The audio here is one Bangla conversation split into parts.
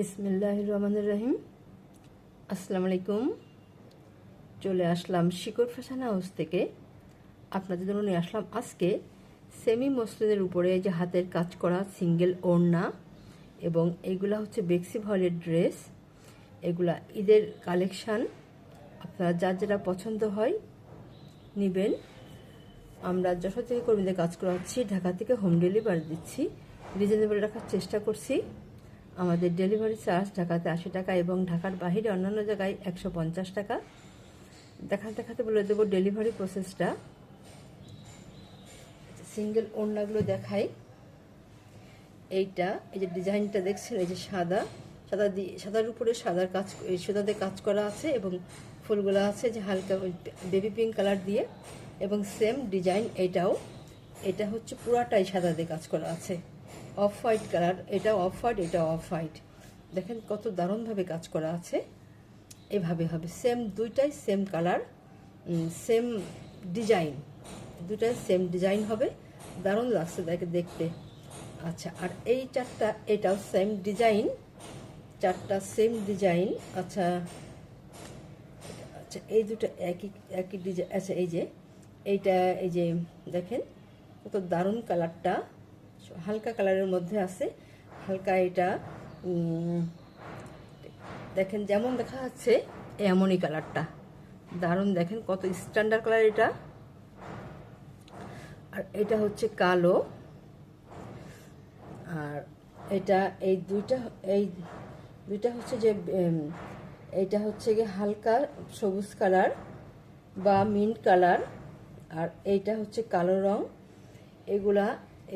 বিসমিল্লাহ রহমান রহিম। আসসালামু আলাইকুম চলে আসলাম শিকড় ফ্যাশন হাউস থেকে। আপনাদের জন্য নিয়ে আসলাম আজকে সেমি মসলিনের উপরে যে হাতের কাজ করা সিঙ্গেল ওড়না এবং এইগুলা হচ্ছে বেক্সি ভলের ড্রেস। এগুলা ঈদের কালেকশান। আপনারা যার যেটা পছন্দ হয় নেবেন। আমরা যশোর থেকে কর্মীদের কাজ করাচ্ছি, ঢাকা থেকে হোম ডেলিভারি দিচ্ছি। রিজনেবল রাখার চেষ্টা করছি। আমাদের ডেলিভারি চার্জ ঢাকাতে আশি টাকা এবং ঢাকার বাহিরে অন্যান্য জায়গায় একশো পঞ্চাশ টাকা। দেখাতে দেখাতে বলে দেবো ডেলিভারি প্রসেসটা। সিঙ্গেল ওড়নাগুলো দেখাই। এইটা, এই যে ডিজাইনটা দেখছেন, এই যে সাদা। সাদা দিয়ে, সাদার উপরে সাদার কাজ সাদাতে কাজ করা আছে এবং ফুলগুলো আছে যে হালকা বেবি পিঙ্ক কালার দিয়ে এবং সেম ডিজাইন এটাও। এটা হচ্ছে পুরাটাই সাদা দিয়ে কাজ করা আছে। অফ হোয়াইট কালার, এটা অফ হোয়াইট এটা অফ হোয়াইট দেখেন কত দারুণভাবে কাজ করা আছে। এভাবে হবে। সেম দুইটাই সেম কালার সেম ডিজাইন দুটাই সেম ডিজাইন হবে। দারুণ লাগছে দেখে দেখতে। আচ্ছা আর এই চারটা, এটাও সেম ডিজাইন চারটা সেম ডিজাইন আচ্ছা আচ্ছা এই দুটো একই একই ডিজাইন আচ্ছা এই যে, এইটা, এই যে, দেখেন কত দারুণ কালারটা হালকা কালারের মধ্যে আছে। হালকা এটা দেখেন যেমন দেখা যাচ্ছে এমনই কালারটা। দারুণ দেখেন কত স্ট্যান্ডার্ড কালার এটা। আর এটা হচ্ছে কালো। আর এটা, এই দুইটা এই দুইটা হচ্ছে যে এইটা হচ্ছে গিয়ে হালকা সবুজ কালার বা মিন্ট কালার। আর এইটা হচ্ছে কালো রং। এগুলা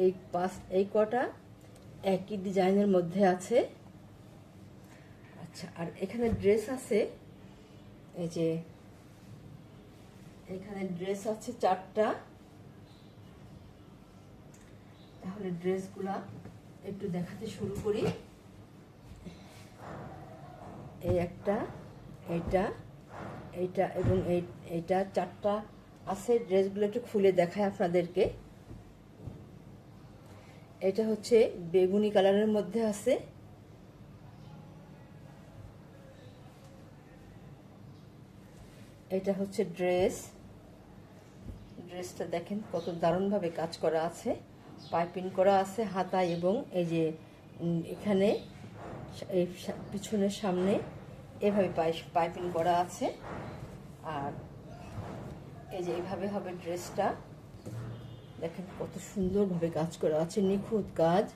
এই পাঁচ এই কটা একই ডিজাইনের মধ্যে আছে। আচ্ছা আর এখানে ড্রেস আছে, এই যে এখানে ড্রেস আছে চারটা। তাহলে ড্রেসগুলা একটু দেখাতে শুরু করি। এই একটা, এইটা এইটা এবং এই, এইটা চারটা আছে। ড্রেসগুলো একটু খুলে দেখায় আপনাদেরকে। এটা হচ্ছে বেগুনি কালারের মধ্যে আছে। এটা হচ্ছে ড্রেস। ড্রেসটা দেখেন কত দারুণভাবে কাজ করা আছে। পাইপিং করা আছে হাতা এবং এই যে এখানে এই পিছনের সামনে এভাবে পাইপিং করা আছে। আর এই যে এইভাবে হবে ড্রেসটা। দেখেন কত সুন্দরভাবে কাজ করা আছে, নিখুঁত কাজ।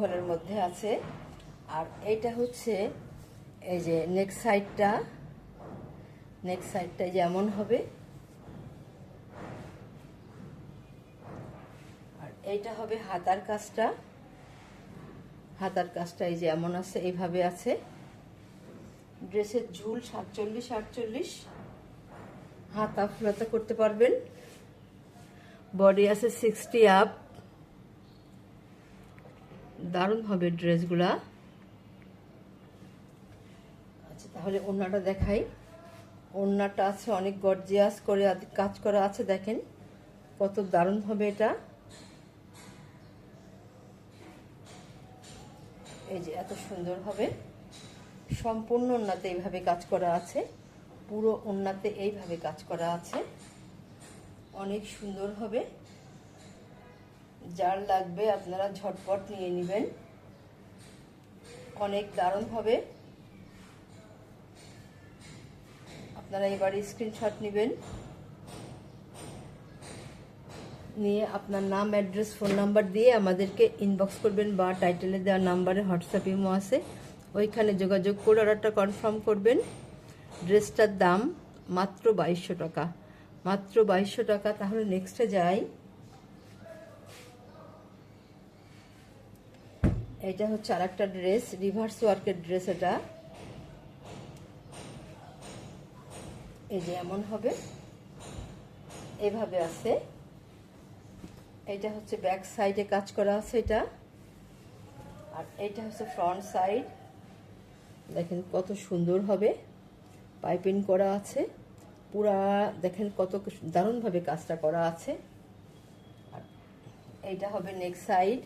ঘরের মধ্যে আছে। আর এইটা হচ্ছে এই যে নেক সাইডটা নেক সাইডটা যেমন হবে। আর এইটা হবে হাতার কাজটা। হাতার কাজটা এই যে এমন আছে, এইভাবে আছে। ড্রেসের ঝুল সাতচল্লিশ আটচল্লিশ। হাতা ফুলাতা করতে পারবেন। বডি আছে সিক্সটি আপ দারুণ হবে ড্রেসগুলা আচ্ছা তাহলে ওড়নাটা দেখাই। ওড়নাটা আছে অনেক গর্জিয়াস করে কাজ করা আছে, দেখেন। কত দারুণ হবে এটা। এই যে এত সুন্দর হবে। সম্পূর্ণ ওড়নাতে এইভাবে কাজ করা আছে। পুরো ওড়নাতে এইভাবে কাজ করা আছে। অনেক সুন্দর হবে। যার লাগবে আপনারা ঝটপট নিয়ে নেবেন। অনেক দারুণ হবে। আপনারা এবার স্ক্রিনশট নেবেন। নিয়ে আপনার নাম অ্যাড্রেস ফোন নাম্বার দিয়ে আমাদেরকে ইনবক্স করবেন বা টাইটেলে দেওয়া নাম্বারে হোয়াটসঅ্যাপ ইমো আছে। ওইখানে যোগাযোগ করে অর্ডারটা কনফার্ম করবেন। ড্রেসটার দাম মাত্র বাইশশো টাকা। মাত্র বাইশশো টাকা, তাহলে নেক্সটে যাই। এটা হচ্ছে আর একটা ড্রেস রিভার্স ওয়ার্কের ড্রেস এটা। এই যে এমন হবে। এভাবে আছে। এটা হচ্ছে ব্যাক সাইডে কাজ করা আছে এটা। আর এটা হচ্ছে ফ্রন্ট সাইড দেখেন কত সুন্দর হবে। পাইপিং করা আছে। পুরা দেখেন কত দারুণভাবে কাজটা করা আছে। আর এইটা হবে নেক্সট সাইড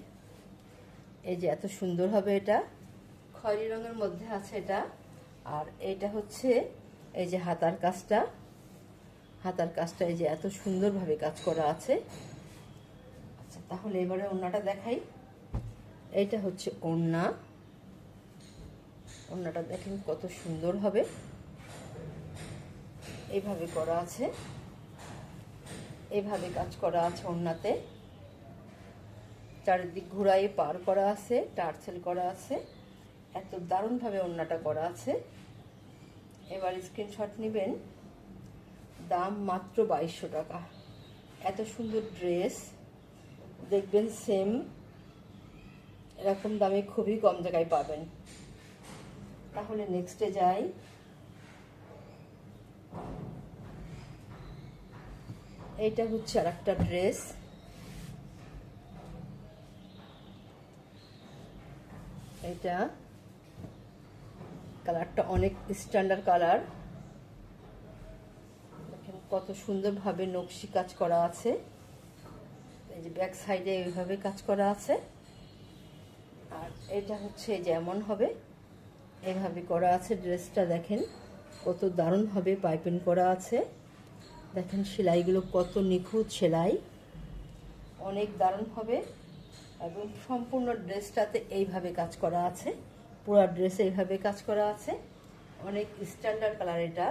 এই যে এত সুন্দর হবে এটা। খয়েরি রঙের মধ্যে আছে এটা। আর এটা হচ্ছে এই যে হাতার কাজটা। হাতার কাজটা এই যে এত সুন্দরভাবে কাজ করা আছে। আচ্ছা তাহলে এবারে ওড়নাটা দেখাই। এইটা হচ্ছে ওড়না। ওড়নাটা দেখেন কত সুন্দর হবে। এইভাবে করা আছে। এইভাবে কাজ করা আছে ওড়নাতে। চারিদিক ঘুরাই পার করা আছে, টার্সেল করা আছে। এত দারুণভাবে ওড়নাটা করা আছে। এবার স্ক্রিনশট নেবেন। দাম মাত্র বাইশশো টাকা। এত সুন্দর ড্রেস দেখবেন সেম এরকম দামে খুবই কম জায়গায় পাবেন। তাহলে নেক্সটে যাই। এইটা হচ্ছে আর একটা ড্রেস। এটা কালারটা অনেক স্ট্যান্ডার্ড কালার। দেখেন কত সুন্দরভাবে নকশি কাজ করা আছে। এই যে ব্যাক সাইডে এইভাবে কাজ করা আছে। আর এটা হচ্ছে যেমন হবে। এভাবে করা আছে ড্রেসটা দেখেন। কত দারুণভাবে পাইপিং করা আছে। দেখেন সেলাইগুলো কত নিখুঁত সেলাই। অনেক দারুণ হবে এবং সম্পূর্ণ ড্রেসটাতে এইভাবে কাজ করা আছে, পুরো ড্রেসে এইভাবে কাজ করা আছে। অনেক স্ট্যান্ডার্ড কালার এটা।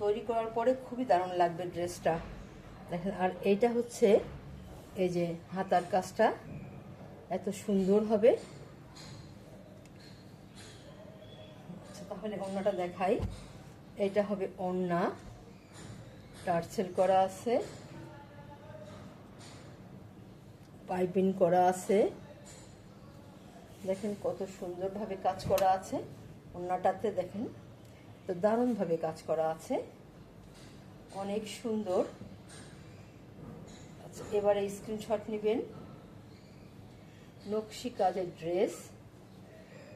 তৈরি করার পরে খুবই দারুণ লাগবে ড্রেসটা। দেখেন, আর এইটা হচ্ছে এই যে হাতার কাজটা। এত সুন্দর হবে। আচ্ছা তাহলে অন্যটা দেখাই। এটা হবে ওড়না। টার্সেল করা আছে। পাইপিং করা আছে। দেখেন কত সুন্দরভাবে কাজ করা আছে। অন্যটাতে দেখেন তো দারুণভাবে কাজ করা আছে। অনেক সুন্দর। আচ্ছা এবারে স্ক্রিনশট নেবেন। নকশি কাজের ড্রেস।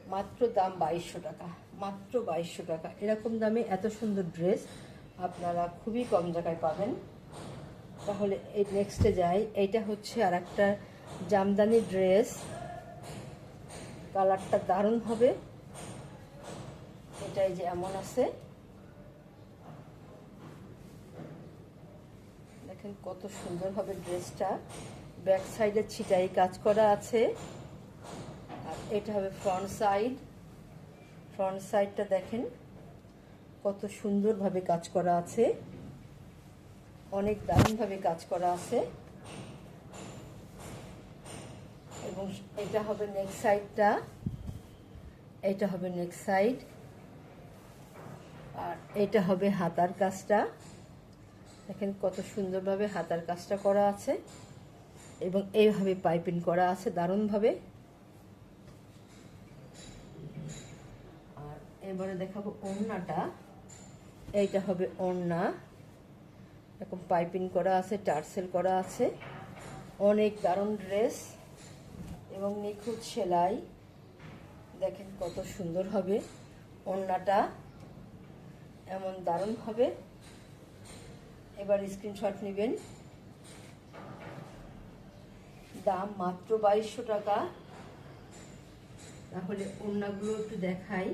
মাত্র দাম বাইশশো টাকা। মাত্র বাইশশো টাকা। এরকম দামে এত সুন্দর ড্রেস। আপনারা খুবই কম জায়গায় পাবেন। তাহলে এই নেক্সটে যাই। এইটা হচ্ছে আর একটা জামদানি ড্রেস কালারটা দারুণ হবে। এটাই যে এমন আছে। দেখেন কত সুন্দর হবে ড্রেসটা ব্যাক সাইডে ছিটাই কাজ করা আছে। আর এটা হবে ফ্রন্ট সাইড ফ্রন্ট সাইডটা দেখেন। কত সুন্দরভাবে কাজ করা আছে। অনেক দারুণভাবে কাজ করা আছে। এবং এটা হবে নেক্সট সাইডটা এটা হবে নেক্সট সাইড আর এটা হবে হাতার কাজটা। দেখেন কত সুন্দরভাবে হাতার কাজটা করা আছে। এবং এইভাবে পাইপিং করা আছে দারুণভাবে। আর এবারে দেখাবো ওড়নাটা। এইটা হবে ওড়না। এরকম পাইপিং করা আছে, টার্সেল করা আছে। অনেক দারুণ ড্রেস এবং নিখুঁত সেলাই। দেখেন কত সুন্দর হবে ওড়নাটা। এমন দারুণ হবে। এবার স্ক্রিনশট নেবেন। দাম মাত্র বাইশশো টাকা। তাহলে ওড়নাগুলো একটু দেখাই।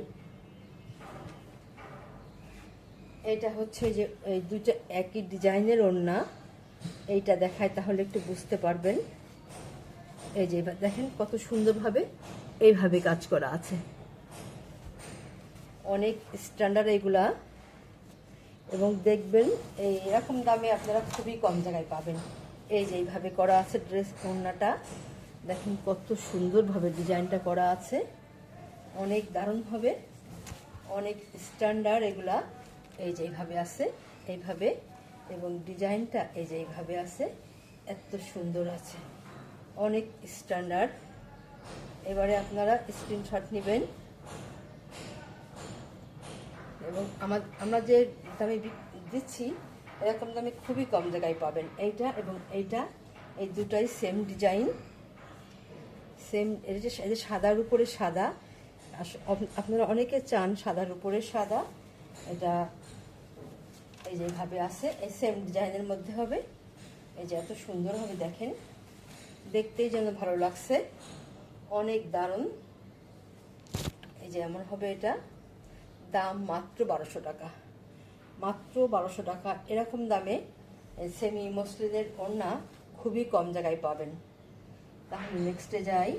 এটা হচ্ছে যে, এই দুটো একই ডিজাইনের ওড়না। এইটা দেখায় তাহলে একটু বুঝতে পারবেন। এই যে, এবার দেখেন কত সুন্দরভাবে এইভাবে কাজ করা আছে। অনেক স্ট্যান্ডার্ড এইগুলা এবং দেখবেন, এই এরকম দামে আপনারা খুবই কম জায়গায় পাবেন। এই যে, এইভাবে করা আছে ড্রেস ওড়নাটা। দেখেন কত সুন্দরভাবে ডিজাইনটা করা আছে। অনেক দারুণভাবে, অনেক স্ট্যান্ডার্ড এগুলা। এই যে এইভাবে আছে, এইভাবে, এবং ডিজাইনটা এই যে এইভাবে আছে, এত সুন্দর আছে। অনেক স্ট্যান্ডার্ড এবারে আপনারা স্ক্রিনশট নেবেন। এবং আমার, আমরা যে দামে দিচ্ছি, এরকম দামে খুবই কম জায়গায় পাবেন। এইটা এবং এইটা, এই দুটাই সেম ডিজাইন সেম এই যে সাদার উপরে সাদা আপনারা অনেকে চান সাদার উপরে সাদা। এটা এই যে এইভাবে আছে, এই সেম ডিজাইনের মধ্যে হবে। এই যে এত সুন্দর হবে, দেখেন। দেখতেই যেন ভালো লাগছে। অনেক দারুণ। এই যে এমন হবে এটা। দাম মাত্র বারোশো টাকা। মাত্র বারোশো টাকা। এরকম দামে সেমি মসলিনের ওড়না খুবই কম জায়গায় পাবেন। তাহলে নেক্সটে যাই।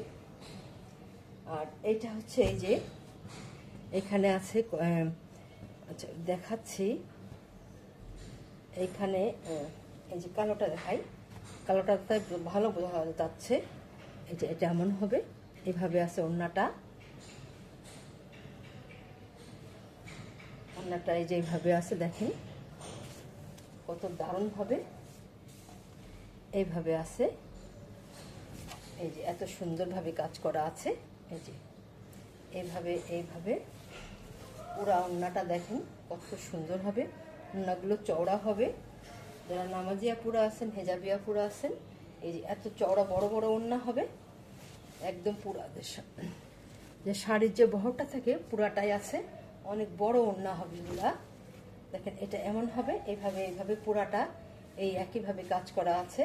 আর এটা হচ্ছে এই যে, এখানে আছে আচ্ছা দেখাচ্ছি। এইখানে এই যে কালোটা দেখাই কালোটাতে ভালো বোঝা যাচ্ছে। এই যে এটা এমন হবে, এভাবে আছে ওড়নাটা। ওড়নাটা এই যে এইভাবে আছে, দেখেন। কত দারুণ হবে এইভাবে আছে। এই যে এত সুন্দরভাবে কাজ করা আছে। এই যে এইভাবে এইভাবে। পুরা ওড়নাটা দেখেন, কত সুন্দর হবে ওড়নাগুলো চওড়া হবে। যারা নামাজিয়া পুরা আছেন, হেজাবিয়া পুরা আছেন, এই যে এত চওড়া বড় বড় ওড়না হবে, একদম পুরা যে শাড়ির যে বহরটা থাকে, পুরাটাই আছে। অনেক বড় ওড়না হবে এগুলা। দেখেন, এটা এমন হবে, এইভাবে এইভাবে পুরাটা, এই একইভাবে কাজ করা আছে।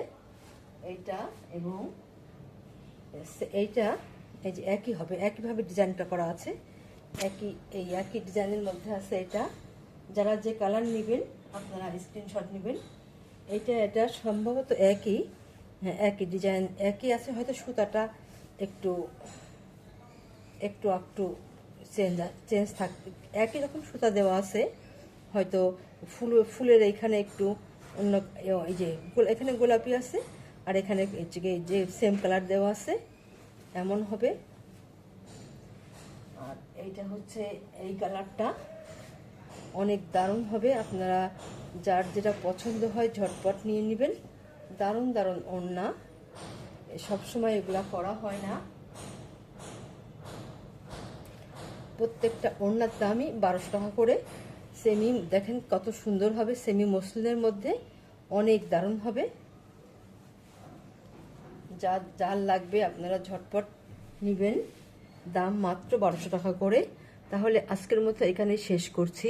এইটা এবং এইটা, এই যে একই হবে, একইভাবে ডিজাইনটা করা আছে। একই, এই একই ডিজাইনের মধ্যে আছে এটা। যারা যে কালার নেবেন, আপনারা স্ক্রিনশট নেবেন। এইটা, এটা সম্ভবত একই। হ্যাঁ একই ডিজাইন একই আছে, হয়তো সুতাটা একটু একটু একটু চেঞ্জ চেঞ্জ থাক, একই রকম সুতা দেওয়া আছে। হয়তো ফুল, ফুলের এইখানে একটু অন্য, এই যে এখানে গোলাপি আছে, আর এখানে যে সেম কালার দেওয়া আছে, এমন হবে। আর এইটা হচ্ছে এই কালারটা অনেক দারুণ হবে। আপনারা যার যেটা পছন্দ হয় ঝটপট নিয়ে নেবেন। দারুণ দারুণ ওড়না। সবসময় এগুলা করা হয় না। প্রত্যেকটা ওড়নার দামই বারোশো টাকা করে। সেমি, দেখেন কত সুন্দর হবে। সেমি মসলিনের মধ্যে অনেক দারুণ হবে। যা যার লাগবে আপনারা ঝটপট নেবেন। দাম মাত্র বারোশো টাকা করে। তাহলে আজকের মতো এখানেই শেষ করছি।